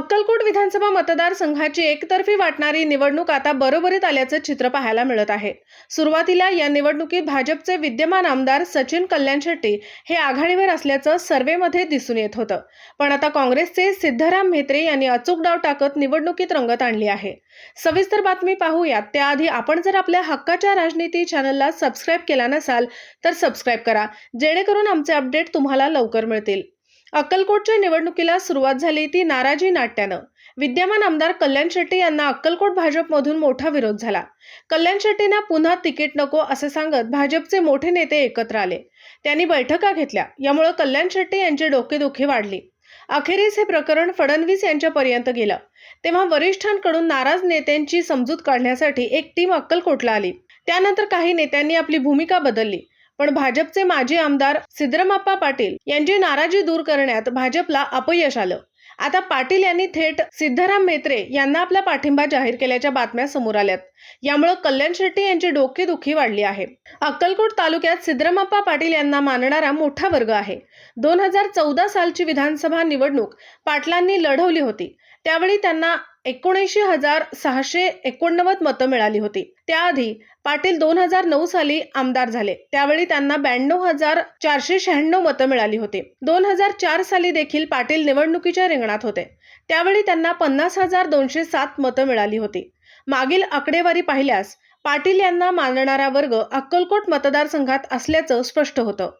अक्कलकोट विधानसभा मतदारसंघाची एकतर्फी वाटणारी निवडणूक आता बरोबरीत आल्याचं चित्र पाहायला मिळत आहे. सुरुवातीला या निवडणुकीत भाजपचे विद्यमान आमदार सचिन कल्याण शेट्टी हे आघाडीवर असल्याचं सर्व्हेमध्ये दिसून येत होतं. पण आता काँग्रेसचे सिद्धराम म्हेत्रे यांनी अचूक डाव टाकत निवडणुकीत रंगत आणली आहे. सविस्तर बातमी पाहूयात. त्याआधी आपण जर आपल्या हक्काच्या राजनीती चॅनलला सबस्क्राईब केला नसाल तर सबस्क्राईब करा. जेणेकरून आमचे अपडेट तुम्हाला लवकर मिळतील. अक्कलकोटच्या निवडणुकीला सुरुवात झाली ती नाराजी नाट्यानं. विद्यमान आमदार कल्याण शेट्टी यांना अक्कलकोट भाजपमधून मोठा विरोध झाला. कल्याण शेट्टींना पुन्हा तिकीट नको असे सांगत भाजपचे मोठे नेते एकत्र आले. त्यांनी बैठका घेतल्या. यामुळे कल्याण शेट्टी यांची डोकेदुखी वाढली. अखेरीस हे प्रकरण फडणवीस यांच्यापर्यंत गेलं. तेव्हा वरिष्ठांकडून नाराज नेत्यांची समजूत काढण्यासाठी एक टीम अक्कलकोटला आली. त्यानंतर काही नेत्यांनी आपली भूमिका बदलली. पण भाजपचे माजी आमदार सिद्रमाप्पा पाटील यांची नाराजी दूर करण्यात भाजपला अपयश आलं. आता पाटील यांनी थेट सिद्धराम मेत्रे यांना आपला पाठिंबा जाहीर केल्याच्या बातम्या समोर आल्यात. यामुळे कल्याण शेट्टी यांची डोकेदुखी वाढली आहे. अक्कलकोट तालुक्यात सिद्धरामप्पा पाटील यांना मानणारा मोठा वर्ग आहे. दोन हजार चौदा सालची विधानसभा निवडणूक पाटलांनी लढवली होती. त्यावेळी त्यांना एकोणऐंशी हजार सहाशे एकोणनव्वद मतं मिळाली होती. त्याआधी पाटील दोन हजार नऊ साली आमदार झाले. त्यावेळी त्यांना ब्याण्णव हजार चारशे शहाण्णव मतं मिळाली होती. दोन हजार चार साली देखील पाटील निवडणुकीच्या रिंगणात होते. त्यावेळी त्यांना पन्नास हजार दोनशे सात मतं मिळाली होती. मागील आकडेवारी पाहिल्यास पाटील यांना मानणारा वर्ग अक्कलकोट मतदारसंघात असल्याचं स्पष्ट होतं.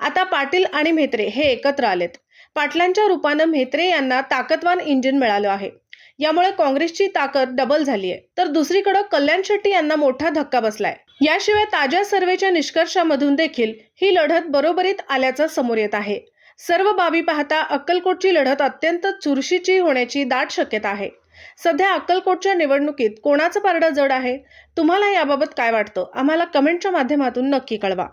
आता पाटील आणि म्हेत्रे हे एकत्र आलेत. पाटलांच्या रूपानं म्हेत्रे यांना ताकदवान इंजिन मिळालं आहे. यामुळे काँग्रेसची ताकद डबल झाली आहे तर दुसरीकडे कल्याण शेट्टी यांना मोठा धक्का बसलाय. याशिवाय ताज्या सर्वेच्या निष्कर्षामधून देखील ही लढत बरोबरीत आल्याचं समोर येत आहे. सर्व बाबी पाहता अक्कलकोटची लढत अत्यंत चुरशीची होण्याची दाट शक्यता आहे. सध्या अक्कलकोटच्या निवडणुकीत कोणाचं पारडं जड आहे? तुम्हाला याबाबत काय वाटतं? आम्हाला कमेंटच्या माध्यमातून नक्की कळवा.